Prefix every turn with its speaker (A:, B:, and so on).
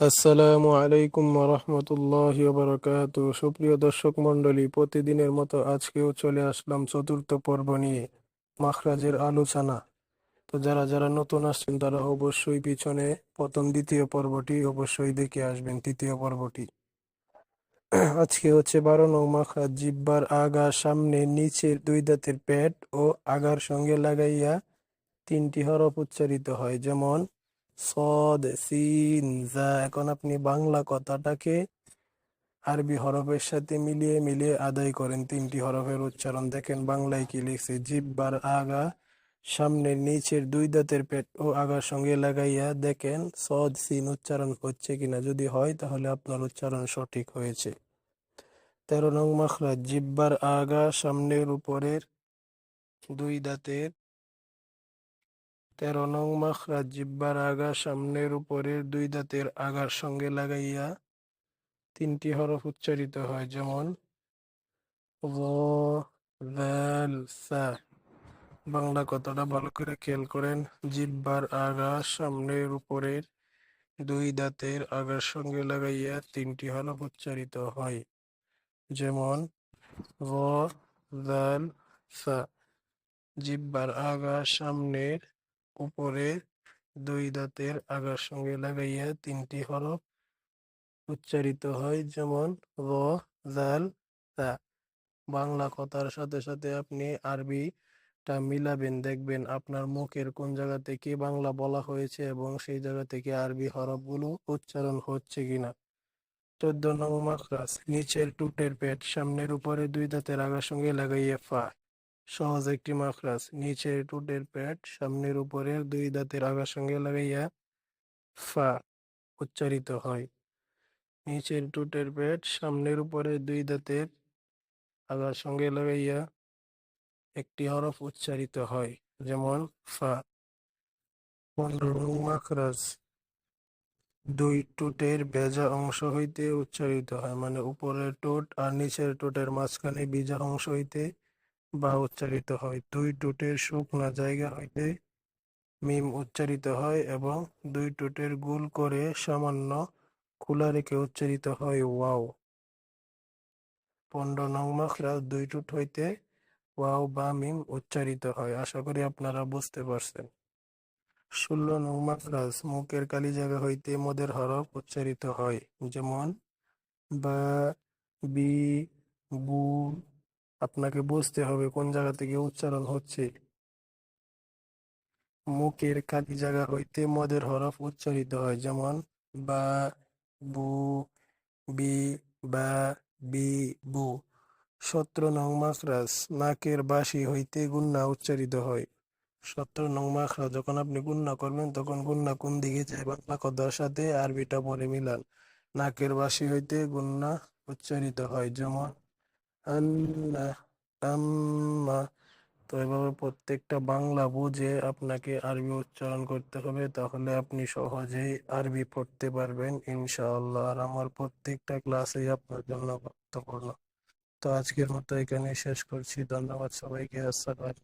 A: আসসালামু আলাইকুম রহমতুল্লাহি বারাকাত সুপ্রিয় দর্শক মণ্ডলী, প্রতিদিনের মতো আজকেও চলে আসলাম চতুর্থ পর্ব নিয়ে, মাখরাজের আলোচনা। তো যারা যারা নতুন আসছেন, তারা অবশ্যই পিছনে প্রথম, দ্বিতীয় পর্বটি অবশ্যই দেখে আসবেন, তৃতীয় পর্বটি। আজকে হচ্ছে বারো নং মাখরাজ, জিব্বার আগা সামনে নিচের দুই দাঁতের পেট ও আগার সঙ্গে লাগাইয়া তিনটি হরফ উচ্চারিত হয়। যেমন সদ জা এখন আপনি বাংলা কথাটাকে আরবি হরফের সাথে মিলিয়ে মিলিয়ে আদায় করেন। তিনটি হরফের উচ্চারণ দেখেন। বাংলায় কি লিখছে? জিব্বার আগা সামনের নিচের দুই দাঁতের পেট ও আগার সঙ্গে লাগাইয়া দেখেন সদ সিন উচ্চারণ হচ্ছে কিনা? যদি হয়, তাহলে আপনার উচ্চারণ সঠিক হয়েছে। তেরো নং মাখরাজ, জিব্বার আগা, সামনের উপরের দুই দাঁতের তেরো নং মাখরাজ জিহ্বার আগা সামনের উপরের দুই দাঁতের আগার সঙ্গে লাগাইয়া তিনটি হরফ উচ্চারিত হয়, যেমন বাংলা কথাটা ভালো করে খেয়াল করেন জিহ্বার আগা সামনের উপরের দুই দাঁতের আগার সঙ্গে লাগাইয়া তিনটি হরফ উচ্চারিত হয়, যেমন জিহ্বার আগা সামনের উপরে দুই দাঁতের আগার সঙ্গে লাগাইয়া তিনটি হরফ উচ্চারিত হয়, যেমন র, জাল, তা। বাংলা কথার সাথে সাথে আপনি আরবিটা মিলাবেন, দেখবেন আপনার মুখের কোন জায়গা থেকে বাংলা বলা হয়েছে এবং সেই জায়গা থেকে আরবি হরফগুলো উচ্চারণ হচ্ছে কিনা। চোদ্দ নং মাখরাজ, নিচের টুটের পেট, সামনের উপরে দুই দাঁতের আগার সঙ্গে লাগাইয়া ফা। সহজ একটি মাখরাজ। নিচের টুটের পেট সামনের উপরের দুই দাঁতের আগার সঙ্গে লাগাইয়া ফা উচ্চারিত হয়। নিচের টুটের পেট সামনের উপরে দুই দাঁতের আগার সঙ্গে লাগাইয়া একটি হরফ উচ্চারিত হয়, যেমন ফা। মাখরাজ। দুই টুটের ভেজা অংশ হইতে উচ্চারিত হয় মানে উপরের টোট আর নিচের টোটের মাঝখানে ভিজা অংশ হইতে বা উচ্চারিত হয়। দুই টুটের শুকনা জায়গা হইতে মিম উচ্চারিত হয় এবং দুই টুটের গোল করে সামান্য খোলা রেখে উচ্চারিত হয় ওয়াও। পনেরো নং দুই টুট হইতে ওয়াও বা মিম উচ্চারিত হয়। আশা করি আপনারা বুঝতে পারছেন। ষোলো নং মাখরাজ মুখের কালি জায়গা হইতে মদের হরফ উচ্চারিত হয়। যেমন বা, বি, বু আপনাকে বুঝতে হবে কোন জায়গা থেকে উচ্চারণ হচ্ছে। মুখের কালি জায়গা হইতে মদের হরফ উচ্চারিত হয়, যেমন বা, বু, বি, বা, বি, বু। সতেরো নং মাখরাজ, নাকের বাসি হইতে গুন্না উচ্চারিত হয়। সত্র নং মাখরাজ, যখন আপনি গুন্না করবেন, তখন গুন্না কোন দিকে যায়? বাংলা কথার সাথে আরবিটা পরে মিলান। নাকের বাঁশি হইতে গুন্না উচ্চারিত হয়, যেমন তো এভাবে প্রত্যেকটা বাংলা বুঝে আপনাকে আরবি উচ্চারণ করতে হবে, তাহলে আপনি সহজেই আরবি পড়তে পারবেন, ইনশাআল্লাহ। আর আমার প্রত্যেকটা ক্লাসেই আপনার জন্য গুরুত্বপূর্ণ। তো আজকের মতো এখানে শেষ করছি। ধন্যবাদ সবাইকে। আসসালাম